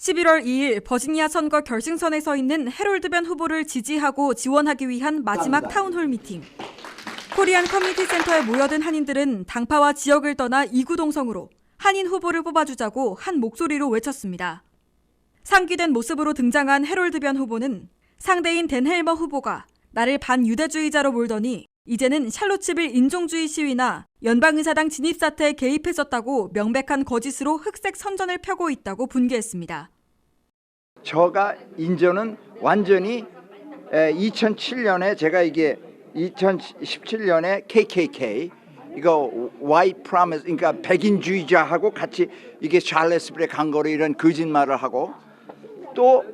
11월 2일 버지니아 선거 결승선에 서 있는 해롤드 변 후보를 지지하고 지원하기 위한 마지막 타운홀 미팅. 코리안 커뮤니티 센터에 모여든 한인들은 당파와 지역을 떠나 이구동성으로 한인 후보를 뽑아주자고 한 목소리로 외쳤습니다. 상기된 모습으로 등장한 해롤드 변 후보는 상대인 댄 헬머 후보가 나를 반유대주의자로 몰더니 이제는 샬롯츠빌 인종주의 시위나 연방의사당 진입 사태에 개입했었다고 명백한 거짓으로 흑색 선전을 펴고 있다고 분개했습니다. 저가 인전은 완전히 2007년에 제가 이게 2017년에 KKK 이거 White Promise 그러니까 백인주의자하고 같이 이게 샬레스빌에 간 거로 이런 거짓말을 하고 또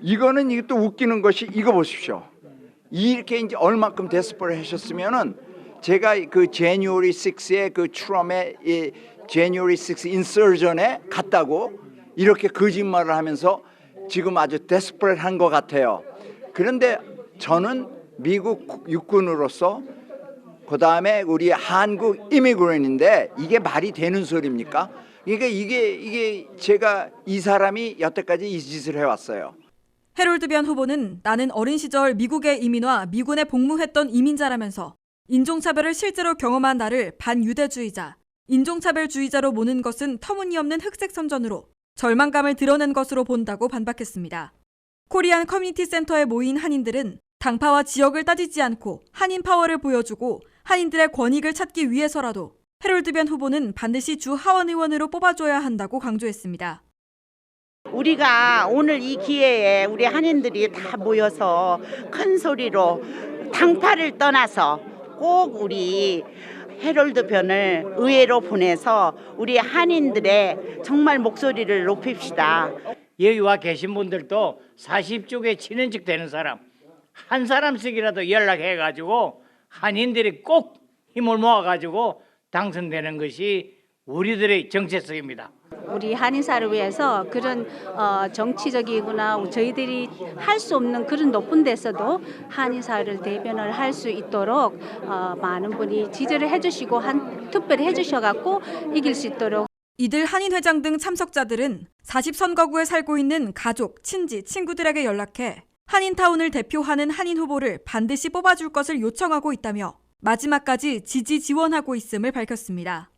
이거는 이게 또 웃기는 것이 이거 보십시오. 이렇게 이제 얼마큼 데스퍼를 하셨으면은 제가 그 January 6에 그 트럼의 이 January 6 인서전에 갔다고 이렇게 거짓말을 하면서 지금 아주 데스퍼한 것 같아요. 그런데 저는 미국 육군으로서 그 다음에 우리 한국 이미그런인데 이게 말이 되는 소리입니까? 그러니까 이게 이게 제가 이 사람이 여태까지 이 짓을 해왔어요. 해롤드 변 후보는 나는 어린 시절 미국에 이민와 미군에 복무했던 이민자라면서 인종차별을 실제로 경험한 나를 반유대주의자, 인종차별주의자로 모는 것은 터무니없는 흑색 선전으로 절망감을 드러낸 것으로 본다고 반박했습니다. 코리안 커뮤니티 센터에 모인 한인들은 당파와 지역을 따지지 않고 한인 파워를 보여주고 한인들의 권익을 찾기 위해서라도 해롤드 변 후보는 반드시 주 하원 의원으로 뽑아줘야 한다고 강조했습니다. 우리가 오늘 이 기회에 우리 한인들이 다 모여서 큰 소리로 당파를 떠나서 꼭 우리 해롤드 변을 의회로 보내서 우리 한인들의 정말 목소리를 높입시다. 여기 와 계신 분들도 40쪽에 친인척 되는 사람 한 사람씩이라도 연락해 가지고 한인들이 꼭 힘을 모아 가지고 당선되는 것이 우리들의 정체성입니다. 우리 한인사를 위해서 그런 어, 정치적이거나 저희들이 할 수 없는 그런 높은 데서도 한인사를 대변을 할 수 있도록 어, 많은 분이 지지를 해주시고 한 투표를 해주셔갖고 이길 수 있도록 이들 한인 회장 등 참석자들은 40선거구에 살고 있는 가족, 친지, 친구들에게 연락해 한인타운을 대표하는 한인 후보를 반드시 뽑아줄 것을 요청하고 있다며 마지막까지 지지 지원하고 있음을 밝혔습니다.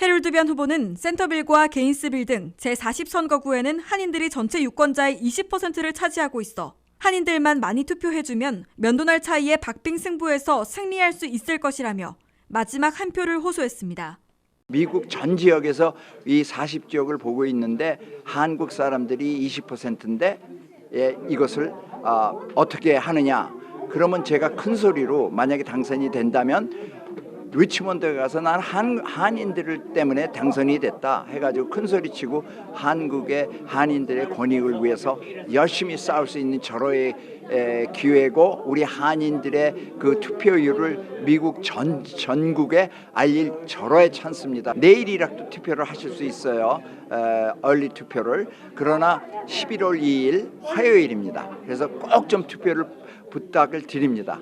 해롤드 변 후보는 센터빌과 게인스빌 등 제40선거구에는 한인들이 전체 유권자의 20%를 차지하고 있어 한인들만 많이 투표해주면 면도날 차이의 박빙 승부에서 승리할 수 있을 것이라며 마지막 한 표를 호소했습니다. 미국 전 지역에서 이 40지역을 보고 있는데 한국 사람들이 20%인데 예, 이것을 아, 어떻게 하느냐? 그러면 제가 큰 소리로 만약에 당선이 된다면 리치몬드에 가서 난 한, 한인들 때문에 당선이 됐다 해가지고 큰 소리 치고 한국의 한인들의 권익을 위해서 열심히 싸울 수 있는 절호의 에, 기회고 우리 한인들의 그 투표율을 미국 전 전국에 알릴 절호의 찬스입니다. 내일이라도 투표를 하실 수 있어요. 에, 얼리 투표를 그러나 11월 2일 화요일입니다. 그래서 꼭 좀 투표를 부탁을 드립니다.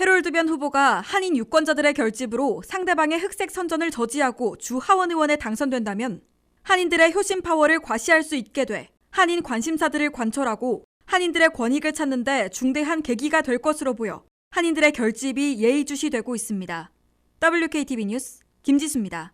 해롤드 변 후보가 한인 유권자들의 결집으로 상대방의 흑색 선전을 저지하고 주 하원 의원에 당선된다면 한인들의 효심 파워를 과시할 수 있게 돼 한인 관심사들을 관철하고 한인들의 권익을 찾는데 중대한 계기가 될 것으로 보여 한인들의 결집이 예의주시되고 있습니다. WKTV 뉴스 김지수입니다.